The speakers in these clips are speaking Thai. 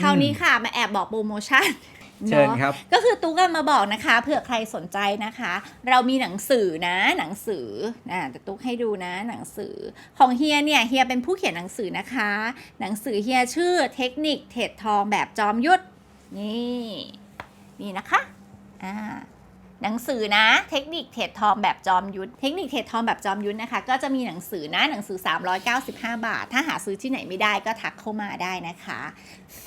คราวนี้ค่ะมาแอบบอกโปรโมชั่นเชิญนอะครับก็คือตุ๊กอะมาบอกนะคะเผื่อใครสนใจนะคะ เรามีหนังสือนะหนังสือนะแต่ตุ๊กให้ดูนะหนังสือของเฮียเนี่ยเฮียเป็นผู้เขียนหนังสือนะคะ หนังสือเฮียชื่อเทคนิคเทรดทองแบบจอมยุทธนี่นี่นะคะอ่า หนังสือนะเทคนิคเทรดทองแบบจอมยุทธเทคนิคเทรดทองแบบจอมยุทธนะคะ ก็จะมีหนังสือนะหนังสือ 395 บาท ถ้าหาซื้อที่ไหนไม่ได้ก็ทักเข้ามาได้นะคะ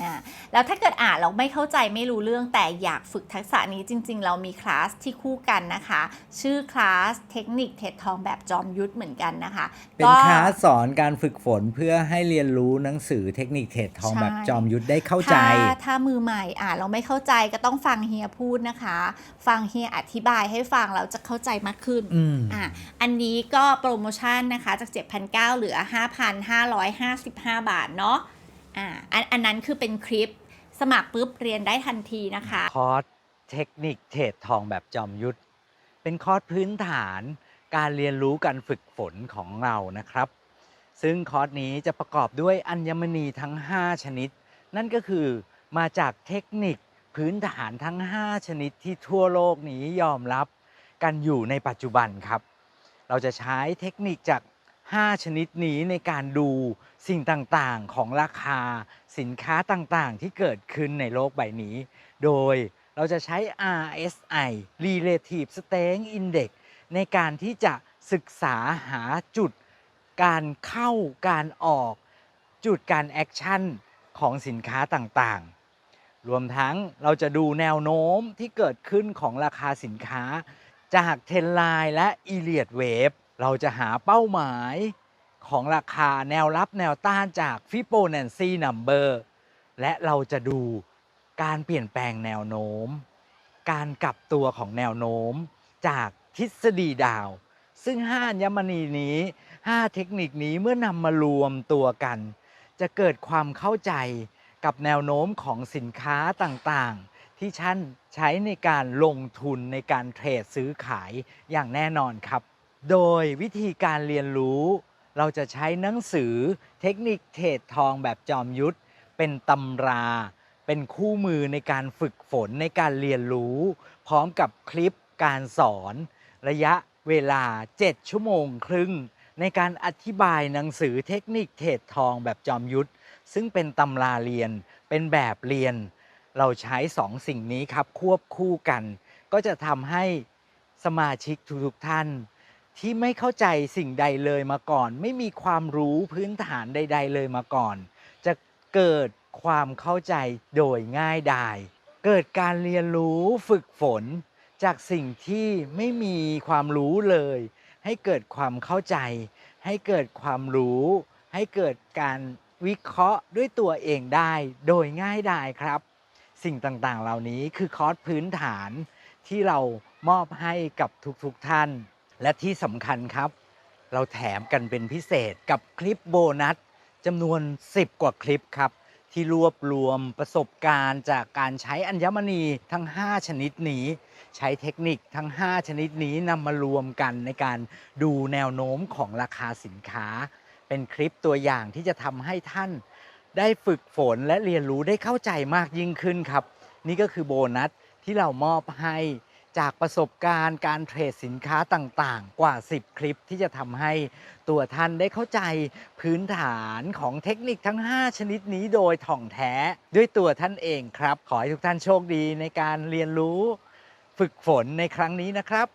อ่าแล้วถ้าเกิดอ่านเราไม่เข้าใจไม่รู้เรื่องแต่อยากฝึกทักษะนี้จริง ๆ เรามีคลาสที่คู่กันนะคะ ชื่อคลาสเทคนิคเทรดทองแบบจอมยุทธเหมือนกันนะคะ เป็นก็คลาสสอนการฝึกฝนเพื่อให้เรียนรู้หนังสือเทคนิคเทรดทองใช่แบบจอมยุทธได้เข้าใจถ้าถ้ามือใหม่อ่านเราไม่เข้าใจก็ต้องฟังเฮียพูดนะคะ ฟังเฮียอธิบายให้ฟังเราจะเข้าใจมากขึ้นอืมอะอันนี้ก็โปรโมชั่นนะคะ จาก 7,900 เหลือ 5,555 บาทเนาะอ่าอันอันนั้นคือเป็นคลิปสมัครปุ๊บเรียนได้ทันทีนะคะ คอร์สเทคนิคเทรดทองแบบจอมยุทธเป็นคอร์สพื้นฐานการเรียนรู้การฝึกฝนของเรานะครับ ซึ่งคอร์สนี้จะประกอบด้วยอัญมณีทั้ง 5 ชนิด นั่นก็คือมาจากเทคนิค พื้นฐานทั้ง 5 ชนิดที่ทั่วโลกนี้ยอมรับกันอยู่ในปัจจุบันครับ เราจะใช้เทคนิคจาก 5 ชนิดนี้ในการดูสิ่งต่างๆ ของราคาสินค้าต่างๆ ที่เกิดขึ้นในโลกใบนี้ โดยเราจะใช้ RSI Relative Strength Index ในการที่จะศึกษาหาจุดการเข้าการออก จุดการแอคชั่นของสินค้าต่างๆ รวมทั้งเราจะดูแนวโน้มที่เกิดขึ้นของราคาสินค้า จากเทนไลน์และอีเลียดเวฟเราจะหาเป้าหมายของราคาแนวรับแนวต้านจากฟิโบนัชชีนัมเบอร์และเราจะดูการเปลี่ยนแปลงแนวโน้ม การกลับตัวของแนวโน้มจากทฤษฎีดาว ซึ่ง5อัญมณีนี้ 5 เทคนิคนี้เมื่อนำมารวมตัวกัน จะเกิดความเข้าใจ กับแนวโน้มของสินค้าต่างๆ ที่ท่านใช้ในการลงทุนในการเทรดซื้อขายอย่างแน่นอนครับ โดยวิธีการเรียนรู้เราจะใช้หนังสือเทคนิคเทรดทองแบบจอมยุทธเป็นตำรา เป็นคู่มือในการฝึกฝนในการเรียนรู้ พร้อมกับคลิปการสอน ระยะเวลา 7 ชั่วโมงครึ่ง ในการอธิบายหนังสือเทคนิคเทรดทองแบบจอมยุทธซึ่งเป็นตำราเรียนเป็นแบบเรียน เราใช้สองสิ่งนี้ครับควบคู่กัน ก็จะทำให้สมาชิกทุกท่าน ที่ไม่เข้าใจสิ่งใดเลยมาก่อน ไม่มีความรู้พื้นฐานใด ๆ เลยมาก่อน จะเกิดความเข้าใจโดยง่ายดายเกิดการเรียนรู้ฝึกฝนจากสิ่งที่ไม่มีความรู้เลย ให้เกิดความเข้าใจ ให้เกิดความรู้ ให้เกิดการวิเคราะห์ด้วยตัวเองได้โดยง่ายดายครับ สิ่งต่างๆ เหล่านี้คือคอร์สพื้นฐานที่เรามอบให้กับทุกๆท่าน และที่สำคัญครับ เราแถมกันเป็นพิเศษกับคลิปโบนัสจำนวน 10 กว่าคลิปครับ ที่รวบรวมประสบการณ์จากการใช้อัญมณีทั้ง 5 ชนิดนี้ ใช้เทคนิคทั้ง 5 ชนิดนี้นำมารวมกันในการดูแนวโน้มของราคาสินค้า เป็นคลิปตัวอย่างที่จะทำให้ท่านได้ฝึกฝนและเรียนรู้ได้เข้าใจมากยิ่งขึ้นครับ นี่ก็คือโบนัสที่เรามอบให้ จากประสบการณ์การเทรดสินค้าต่างๆ กว่า 10 คลิปที่จะทำให้ตัวท่านได้เข้าใจพื้นฐานของเทคนิคทั้ง 5 ชนิดนี้โดยถ่องแท้ด้วยตัวท่านเองครับ ขอให้ทุกท่านโชคดีในการเรียนรู้ ฝึกฝนในครั้งนี้นะครับ